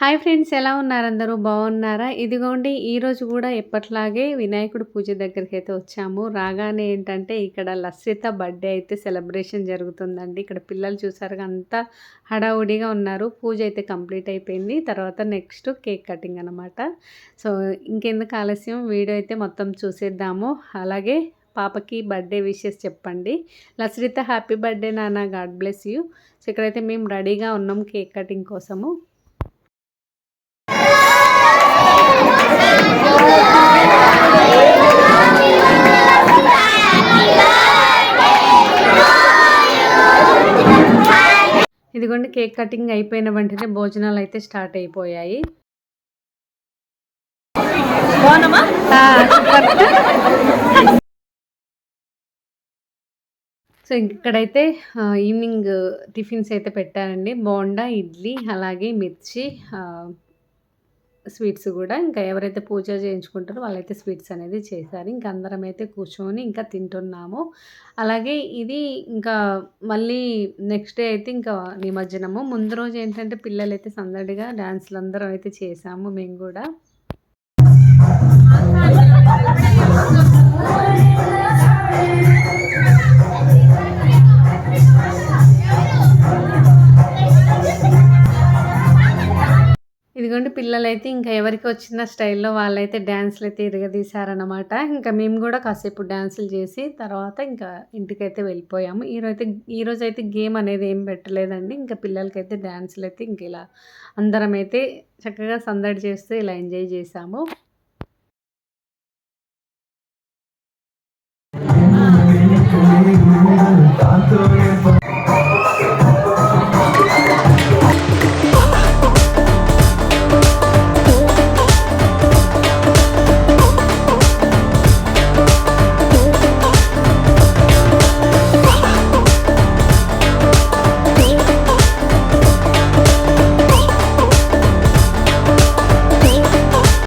Hi friends ఎలా ఉన్నారు అందరూ? బాగున్నారా? ఇదిగోండి ఈరోజు కూడా ఎప్పట్లాగే వినాయకుడు పూజ దగ్గరికి అయితే వచ్చాము. రాగానే ఏంటంటే ఇక్కడ లస్సిత బర్త్డే అయితే సెలబ్రేషన్ జరుగుతుందండి. ఇక్కడ పిల్లలు చూసారు అంతా హడావుడిగా ఉన్నారు. పూజ అయితే కంప్లీట్ అయిపోయింది. తర్వాత నెక్స్ట్ కేక్ కటింగ్ అనమాట సో ఇంకెందుకు ఆలస్యం? వీడియో అయితే మొత్తం చూసేద్దాము. అలాగే పాపకి బర్త్డే విషెస్ చెప్పండి. లస్రిత హ్యాపీ బర్త్డే నాన్న గాడ్ బ్లెస్ యూ. సో ఇక్కడైతే మేము రెడీగా ఉన్నాం కేక్ కటింగ్ కోసము. ఇదిగోండి కేక్ కటింగ్ అయిపోయిన వెంటనే భోజనాలు అయితే స్టార్ట్ అయిపోయాయి. సో ఇక్కడైతే ఈవినింగ్ టిఫిన్స్ అయితే పెట్టారండి బోండా ఇడ్లీ అలాగే మిర్చి స్వీట్స్ కూడా ఇంకా ఎవరైతే పూజ చేయించుకుంటారో వాళ్ళైతే స్వీట్స్ అనేది చేశారు. ఇంకా అందరం అయితే కూర్చొని ఇంకా తింటున్నాము. అలాగే ఇది ఇంకా మళ్ళీ నెక్స్ట్ డే అయితే ఇంకా నిమజ్జనము. ముందు రోజు ఏంటంటే పిల్లలైతే సందడిగా డ్యాన్స్లు అందరం అయితే చేసాము మేము కూడా. ఇదిగోండి పిల్లలైతే ఇంకా ఎవరికి వచ్చిన స్టైల్లో వాళ్ళైతే డ్యాన్స్లు అయితే ఇరగదీశారనమాట ఇంకా మేము కూడా కాసేపు డ్యాన్సులు చేసి తర్వాత ఇంకా ఇంటికైతే వెళ్ళిపోయాము. ఈరోజైతే ఈరోజు అయితే గేమ్ అనేది ఏం పెట్టలేదండి. ఇంకా పిల్లలకైతే డ్యాన్సులు అయితే ఇంక ఇలా అందరం అయితే చక్కగా సందడి చేస్తూ ఇలా ఎంజాయ్ చేసాము